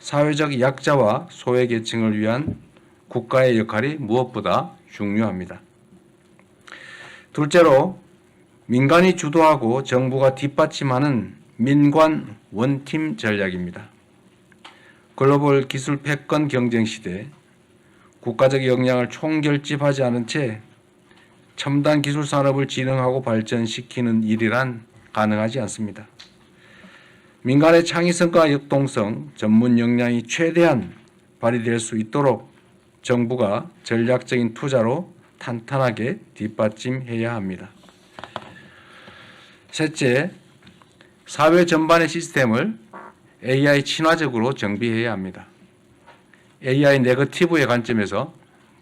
사회적 약자와 소외계층을 위한 국가의 역할이 무엇보다 중요합니다. 둘째로 민간이 주도하고 정부가 뒷받침하는 민관 원팀 전략입니다. 글로벌 기술 패권 경쟁 시대 국가적 역량을 총결집하지 않은 채 첨단 기술 산업을 진흥하고 발전시키는 일이란 가능하지 않습니다. 민간의 창의성과 역동성, 전문 역량이 최대한 발휘될 수 있도록 정부가 전략적인 투자로 탄탄하게 뒷받침해야 합니다. 셋째, 사회 전반의 시스템을 AI 친화적으로 정비해야 합니다. AI 네거티브의 관점에서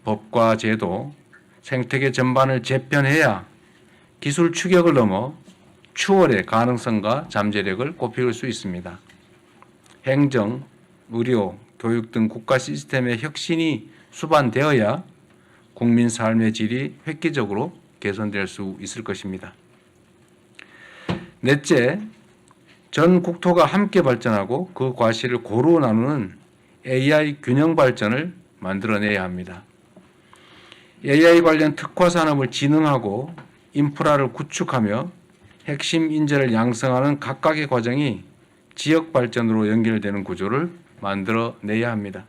법과 제도, 생태계 전반을 재편해야 기술 추격을 넘어 추월의 가능성과 잠재력을 꼽힐 수 있습니다. 행정, 의료, 교육 등 국가 시스템의 혁신이 수반되어야 국민 삶의 질이 획기적으로 개선될 수 있을 것입니다. 넷째, 전 국토가 함께 발전하고 그 과실을 고루 나누는 AI 균형 발전을 만들어내야 합니다. AI 관련 특화 산업을 진흥하고 인프라를 구축하며 핵심 인재를 양성하는 각각의 과정이 지역 발전으로 연결되는 구조를 만들어 내야 합니다.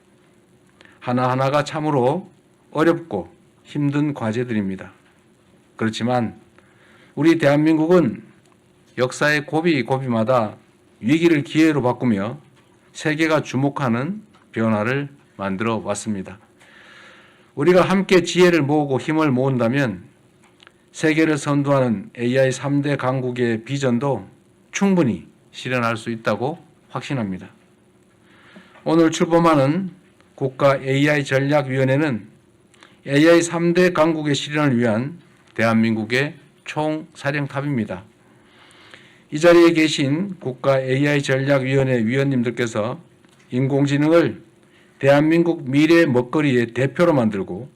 하나하나가 참으로 어렵고 힘든 과제들입니다. 그렇지만 우리 대한민국은 역사의 고비 고비마다 위기를 기회로 바꾸며 세계가 주목하는 변화를 만들어 왔습니다. 우리가 함께 지혜를 모으고 힘을 모은다면 세계를 선도하는 AI 3대 강국의 비전도 충분히 실현할 수 있다고 확신합니다. 오늘 출범하는 국가 AI 전략위원회는 AI 3대 강국의 실현을 위한 대한민국의 총사령탑입니다. 이 자리에 계신 국가 AI 전략위원회 위원님들께서 인공지능을 대한민국 미래 먹거리의 대표로 만들고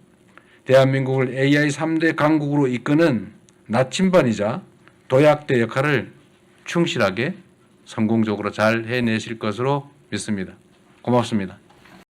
대한민국을 AI 3대 강국으로 이끄는 나침반이자 도약대 역할을 충실하게 성공적으로 잘 해내실 것으로 믿습니다. 고맙습니다.